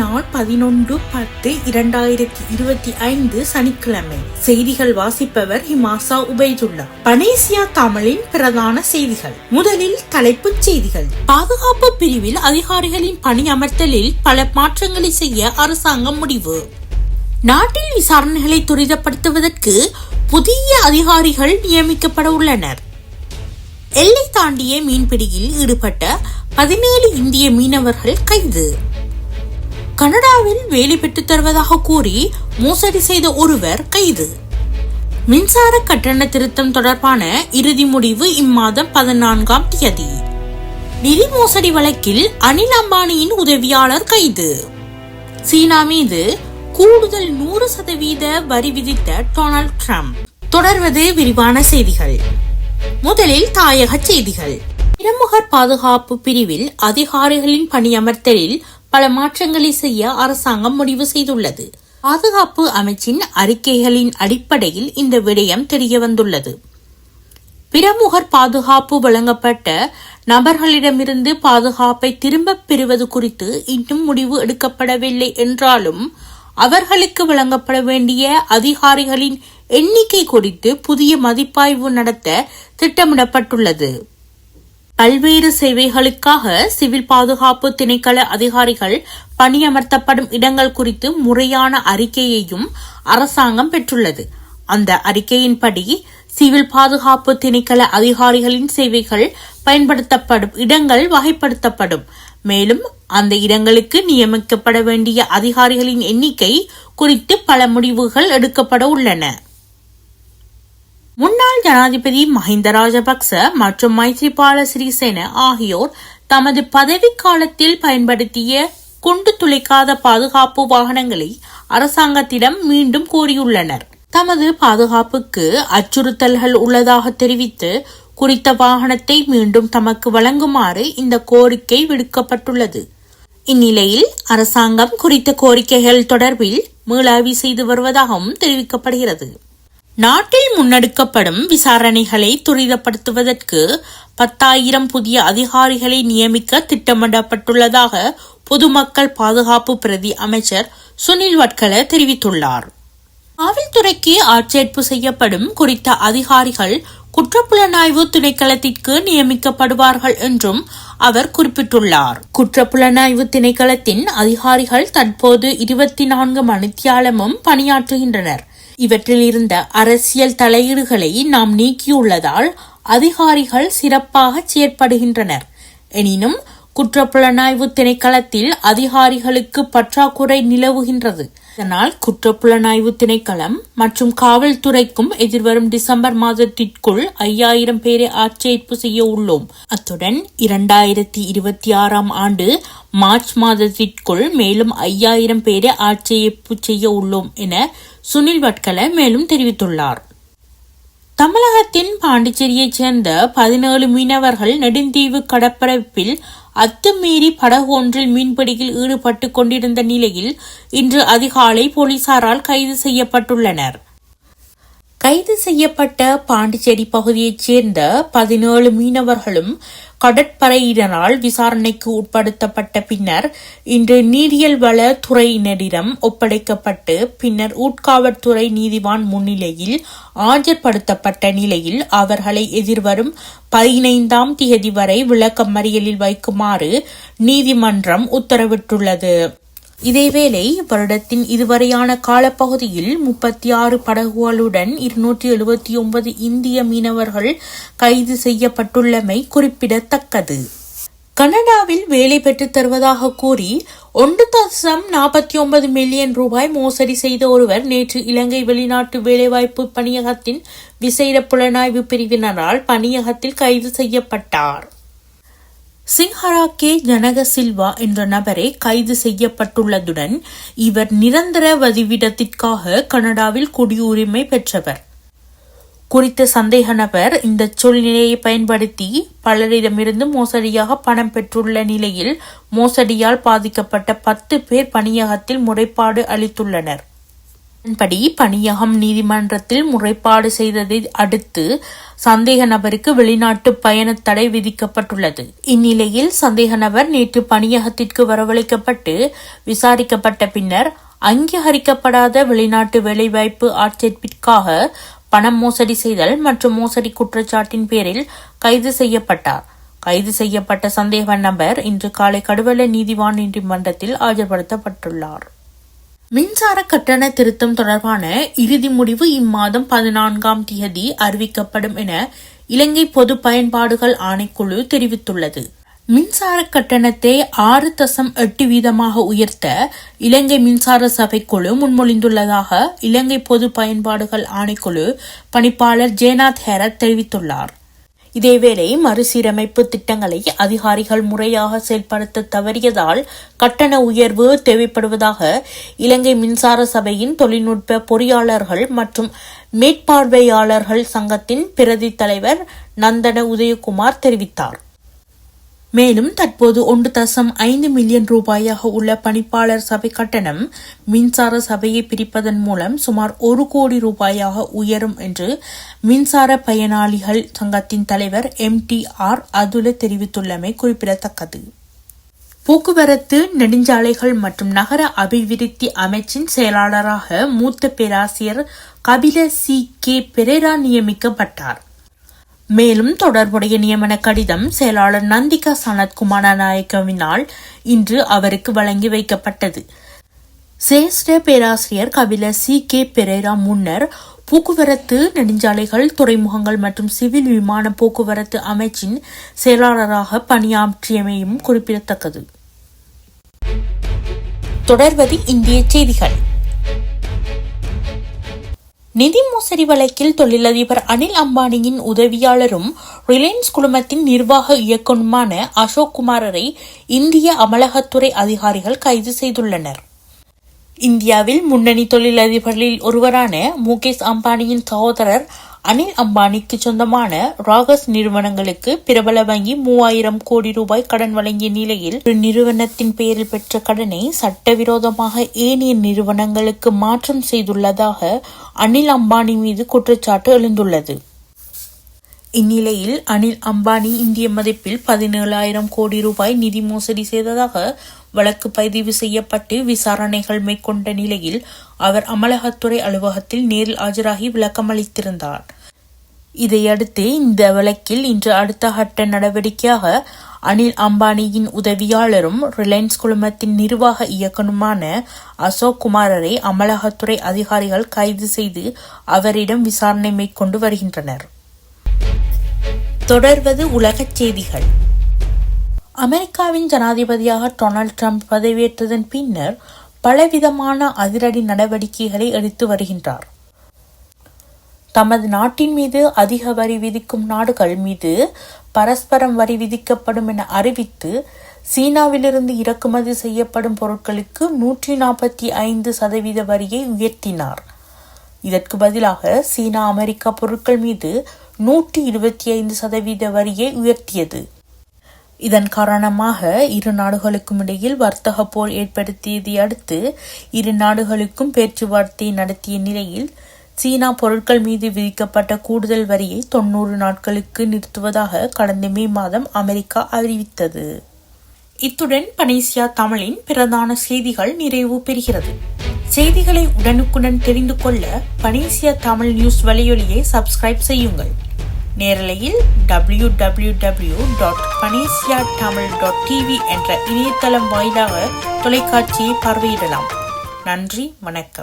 நாள் பதினொன்று பத்து இரண்டாயிரத்தி இருபத்தி ஐந்து சனிக்கிழமை. செய்திகள் வாசிப்பவர் ஹிமாசா உபைதுல்லா. பனேசியா தமிழின் பிரதான செய்திகள். முதலில் தலைப்புச் செய்திகள். பாதுகாப்பு பிரிவில் அதிகாரிகளின் பணி அமர்த்தலில் பல மாற்றங்களை செய்ய அரசாங்கம் முடிவு. நாட்டில் விசாரணைகளை துரிதப்படுத்துவதற்கு புதிய அதிகாரிகள் நியமிக்கப்பட உள்ளனர். எல்லை தாண்டிய மீன்பிடியில் ஈடுபட்ட பதினேழு இந்திய மீனவர்கள் கைது. கனடாவில் வேலை பெற்று தருவதாக கூறி மோசடி செய்த ஒருவர் கைது. மின்சார கட்டண திருத்தம் தொடர்பான இறுதி முடிவு இம்மாதம் பதினான்காம் தேதி. நிதி மோசடி வழக்கில் அனில் அம்பானியின் உதவியாளர் கைது. சீனா மீது கூடுதல் நூறு சதவீத வரி விதித்த டொனால்ட் ட்ரம்ப். தொடர்வது விரிவான செய்திகள். முதலில் தாயக செய்திகள். பிரமுகர் பாதுகாப்பு பிரிவில் அதிகாரிகளின் பணியமர்த்தலில் பல மாற்றங்களை செய்ய அரசாங்கம் முடிவு செய்துள்ளது. பாதுகாப்பு அமைச்சின் அறிக்கைகளின் அடிப்படையில் இந்த விடயம் தெரிய வந்துள்ளது பிரமுகர் பாதுகாப்பு வழங்கப்பட்ட நபர்களிடமிருந்து பாதுகாப்பை திரும்பப் பெறுவது குறித்து இன்னும் முடிவு எடுக்கப்படவில்லை என்றாலும் அவர்களுக்கு வழங்கப்பட வேண்டிய அதிகாரிகளின் எண்ணிக்கை குறித்து புதிய மதிப்பாய்வு நடத்த திட்டமிடப்பட்டுள்ளது. பல்வேறு சேவைகளுக்காக சிவில் பாதுகாப்பு திணைக்கள அதிகாரிகள் பணியமர்த்தப்படும் இடங்கள் குறித்து முறையான அறிக்கையையும் அரசாங்கம் பெற்றுள்ளது. அந்த அறிக்கையின்படி சிவில் பாதுகாப்பு திணைக்கள அதிகாரிகளின் சேவைகள் பயன்படுத்தப்படும் இடங்கள் வகைப்படுத்தப்படும். மேலும் அந்த இடங்களுக்கு நியமிக்கப்பட வேண்டிய அதிகாரிகளின் எண்ணிக்கை குறித்து பல முடிவுகள் எடுக்கப்பட உள்ளன. முன்னாள் ஜனாதிபதி மஹிந்த ராஜபக்ச மற்றும் மைத்ரிபால சிறிசேன ஆகியோர் தமது பதவிக்காலத்தில் பயன்படுத்திய குண்டு துளைக்காத பாதுகாப்பு வாகனங்களை அரசாங்கத்திடம் மீண்டும் கோரியுள்ளனர். தமது பாதுகாப்புக்கு அச்சுறுத்தல்கள் உள்ளதாக தெரிவித்து குறித்த வாகனத்தை மீண்டும் தமக்கு வழங்குமாறு இந்த கோரிக்கை விடுக்கப்பட்டுள்ளது. இந்நிலையில் அரசாங்கம் குறித்த கோரிக்கைகள் தொடர்பில் மீளாய்வு செய்து வருவதாகவும் தெரிவிக்கப்படுகிறது. நாட்டில் முன்னெடுக்கப்படும் விசாரணைகளை துரிதப்படுத்துவதற்கு பத்தாயிரம் புதிய அதிகாரிகளை நியமிக்க திட்டமிடப்பட்டுள்ளதாக பொதுமக்கள் பாதுகாப்பு பிரதி அமைச்சர் சுனில் வட்கல தெரிவித்துள்ளார். காவல்துறைக்கு ஆட்சேர்ப்பு செய்யப்படும் குறித்த அதிகாரிகள் குற்றப்புலனாய்வு திணைக்களத்திற்கு நியமிக்கப்படுவார்கள் என்றும் அவர் குறிப்பிட்டுள்ளார். குற்றப்புலனாய்வு திணைக்களத்தின் அதிகாரிகள் தற்போது இருபத்தி நான்கு மணித்தியாலமும் பணியாற்றுகின்றனர். இவற்றில் இருந்த அரசியல் தலையீடுகளை நாம் நீக்கியுள்ளதால் அதிகாரிகள் சிறப்பாக செயற்படுகின்றனர். எனினும் குற்றப்புலனாய்வு திணைக்களத்தில் அதிகாரிகளுக்கு பற்றாக்குறை நிலவுகின்றது. இதனால் குற்றப்புலனாய்வு திணைக்களம் மற்றும் காவல்துறைக்கும் எதிர்வரும் டிசம்பர் மாதத்திற்குள் ஐயாயிரம் பேரை ஆட்சேர்ப்பு செய்ய உள்ளோம். அத்துடன் இரண்டாயிரத்தி இருபத்தி ஆறாம் ஆண்டு மார்ச் மாதத்திற்குள் மேலும் ஐயாயிரம் பேரை ஆட்சேர்ப்பு செய்ய உள்ளோம் என சுனில் வட்கல மேலும் தெரிவித்துள்ளார். தமிழகத்தின் பாண்டிச்சேரியைச் சேர்ந்த பதினேழு மீனவர்கள் நெடுந்தீவு கடற்பரப்பில் அத்துமீறி படகு ஒன்றில் மீன்பிடியில் ஈடுபட்டு கொண்டிருந்த நிலையில் இன்று அதிகாலை போலீசாரால் கைது செய்யப்பட்டுள்ளனர். கைது செய்யப்பட்ட பாண்டிச்சேரி பகுதியைச் சேர்ந்த பதினேழு மீனவர்களும் கடற்படையினரால் விசாரணைக்கு உட்படுத்தப்பட்ட பின்னர் இன்று நீரியல் வள துறையினரிடம் ஒப்படைக்கப்பட்டு பின்னர் உட்காவற்துறை நீதிவான் முன்னிலையில் ஆஜர்படுத்தப்பட்ட நிலையில் அவர்களை எதிர்வரும் பதினைந்தாம் தேதி வரை விளக்கமறியலில் வைக்குமாறு நீதிமன்றம் உத்தரவிட்டுள்ளது. இதேவேளை வருடத்தின் இதுவரையான காலப்பகுதியில் முப்பத்தி ஆறு படகுகளுடன் இருநூற்றி எழுபத்தி ஒன்பது இந்திய மீனவர்கள் கைது செய்யப்பட்டுள்ளமை குறிப்பிடத்தக்கது. கனடாவில் வேலை பெற்றுத் தருவதாக கூறி ஒன்று தசம் நாற்பத்தி ஒன்பது மில்லியன் ரூபாய் மோசடி செய்த ஒருவர் நேற்று இலங்கை வெளிநாட்டு வேலைவாய்ப்பு பணியகத்தின் விசேட புலனாய்வு பிரிவினரால் பணியகத்தில் கைது செய்யப்பட்டார். சிங்ஹரா கே ஜனக சில்வா என்ற நபரே கைது செய்யப்பட்டுள்ளதுடன் இவர் நிரந்தர வதிவிடத்திற்காக கனடாவில் குடியுரிமை பெற்றவர். குறித்த சந்தேக நபர் இந்த சூழ்நிலையை பயன்படுத்தி பலரிடமிருந்து மோசடியாக பணம் பெற்றுள்ள நிலையில் மோசடியால் பாதிக்கப்பட்ட பத்து பேர் பணியகத்தில் முறைப்பாடு அளித்துள்ளனர். அதன்படி பணியகம் நீதிமன்றத்தில் முறைப்பாடு செய்ததை அடுத்து சந்தேக நபருக்கு வெளிநாட்டு பயண தடை விதிக்கப்பட்டுள்ளது. இந்நிலையில் சந்தேக நபர் நேற்று பணியகத்திற்கு வரவழைக்கப்பட்டு விசாரிக்கப்பட்ட பின்னர் அங்கீகரிக்கப்படாத வெளிநாட்டு வேலைவாய்ப்பு ஆட்சேர்ப்பிற்காக பணம் மோசடி செய்தல் மற்றும் மோசடி குற்றச்சாட்டின் பேரில் கைது செய்யப்பட்டார். கைது செய்யப்பட்ட சந்தேக நபர் இன்று காலை கடுவல நீதிவான் நீதிமன்றத்தில் ஆஜர்படுத்தப்பட்டுள்ளார். மின்சார கட்டண திருத்தம் தொடர்பான இறுதி முடிவு இம்மாதம் பதினான்காம் தேதி அறிவிக்கப்படும் என இலங்கை பொது பயன்பாடுகள் ஆணைக்குழு தெரிவித்துள்ளது. மின்சார கட்டணத்தை ஆறு தசம் எட்டு வீதமாக உயர்த்த இலங்கை மின்சார சபைக்குழு முன்மொழிந்துள்ளதாக இலங்கை பொது பயன்பாடுகள் ஆணைக்குழு பணிப்பாளர் ஜேநாத் ஹேரத் தெரிவித்துள்ளார். இதேவேளை மறுசீரமைப்பு திட்டங்களை அதிகாரிகள் முறையாக செயல்படுத்த தவறியதால் கட்டண உயர்வு தேவைப்படுவதாக இலங்கை மின்சார சபையின் தொழில்நுட்ப பொறியாளர்கள் மற்றும் மேற்பார்வையாளர்கள் சங்கத்தின் பிரதி தலைவர் நந்தன உதயகுமார் தெரிவித்தார். மேலும் தற்போது ஒன்று தசம் ஐந்து மில்லியன் ரூபாயாக உள்ள பணிப்பாளர் சபை கட்டணம் மின்சார சபையை பிரிப்பதன் மூலம் சுமார் ஒரு கோடி ரூபாயாக உயரும் என்று மின்சார பயனாளிகள் சங்கத்தின் தலைவர் எம் டி ஆர் அதுல தெரிவித்துள்ளமை குறிப்பிடத்தக்கது. போக்குவரத்து நெடுஞ்சாலைகள் மற்றும் நகர அபிவிருத்தி அமைச்சின் செயலாளராக மூத்த பேராசிரியர் கபில சி கே பெரேரா நியமிக்கப்பட்டார். மேலும் தொடர்புடைய நியமன கடிதம் செயலாளர் நந்திகா சனத்குமார நாயக்கவினால் இன்று அவருக்கு வழங்கி வைக்கப்பட்டது. சிரேஷ்ட பேராசிரியர் கபில சி. கே. பெரேரா முன்னர் போக்குவரத்து நெடுஞ்சாலைகள் துறைமுகங்கள் மற்றும் சிவில் விமான போக்குவரத்து அமைச்சின் செயலாளராக பணியாற்றியமையும் குறிப்பிடத்தக்கது. தொடர்வது இந்திய செய்திகள். நிதி மோசடி வழக்கில் தொழிலதிபர் அனில் அம்பானியின் உதவியாளரும் ரிலையன்ஸ் குழுமத்தின் நிர்வாக இயக்குநருமான அசோக் குமாரரை இந்திய அமலகத்துறை அதிகாரிகள் கைது செய்துள்ளனர். இந்தியாவில் முன்னணி தொழிலதிபர்களில் ஒருவரான முகேஷ் அம்பானியின் சகோதரர் அனில் அம்பானிக்கு சொந்தமான ராகஸ் நிறுவனங்களுக்கு பிரபல வங்கி மூவாயிரம் கோடி ரூபாய் கடன் வழங்கிய நிலையில் ஒரு நிறுவனத்தின் பெயரில் பெற்ற கடனை சட்டவிரோதமாக ஏனைய நிறுவனங்களுக்கு மாற்றம் செய்துள்ளதாக அனில் அம்பானி மீது குற்றச்சாட்டு எழுந்துள்ளது. இந்நிலையில் அனில் அம்பானி இந்திய மதிப்பில் பதினேழாயிரம் கோடி ரூபாய் நிதி மோசடி செய்ததாக வழக்கு பதிவு செய்யப்பட்டு விசாரணைகள் மேற்கொண்ட நிலையில் அவர் அமலகத்துறை அலுவலகத்தில் நேரில் ஆஜராகி விளக்கமளித்திருந்தார். இதையடுத்து இந்த வழக்கில் இன்று அடுத்த கட்ட நடவடிக்கையாக அனில் அம்பானியின் உதவியாளரும் ரிலையன்ஸ் குழுமத்தின் நிர்வாக இயக்குனருமான அசோக் குமாரரை அமலாக்கத்துறை அதிகாரிகள் கைது செய்து அவரிடம் விசாரணை மேற்கொண்டு வருகின்றனர். தொடர்வது உலகச் செய்திகள். அமெரிக்காவின் ஜனாதிபதியாக டொனால்ட் ட்ரம்ப் பதவியேற்றதன் பின்னர் பலவிதமான அதிரடி நடவடிக்கைகளை எடுத்து வருகின்றார். தமது நாட்டின் மீது அதிக வரி விதிக்கும் நாடுகள் மீது பரஸ்பரம் வரி விதிக்கப்படும் என அறிவித்து சீனாவிலிருந்து இறக்குமதி செய்யப்படும் பொருட்களுக்கு நூற்றி நாற்பத்தி ஐந்து சதவீத வரியை உயர்த்தினார். இதற்கு பதிலாக சீனா அமெரிக்கா பொருட்கள் மீது நூற்றி இருபத்தி ஐந்து சதவீத வரியை உயர்த்தியது. இதன் காரணமாக இரு நாடுகளுக்கும் இடையில் வர்த்தக போர் ஏற்படுத்தியதை அடுத்து இரு நாடுகளுக்கும் பேச்சுவார்த்தை நடத்திய நிலையில் சீனா பொருட்கள் மீது விதிக்கப்பட்ட கூடுதல் வரியை தொன்னூறு நாட்களுக்கு நிறுத்துவதாக கடந்த மே மாதம் அமெரிக்கா அறிவித்தது. இத்துடன் பனேசியா தமிழின் பிரதான செய்திகள் நிறைவு பெறுகிறது. செய்திகளை உடனுக்குடன் தெரிந்து கொள்ள பனேசியா தமிழ் நியூஸ் வலையொலியை சப்ஸ்கிரைப் செய்யுங்கள். நேரலையில் W W W dot Panacea Tamil dot TV என்ற இணையதளம் வாயிலாக தொலைக்காட்சியை பார்வையிடலாம். நன்றி வணக்கம்.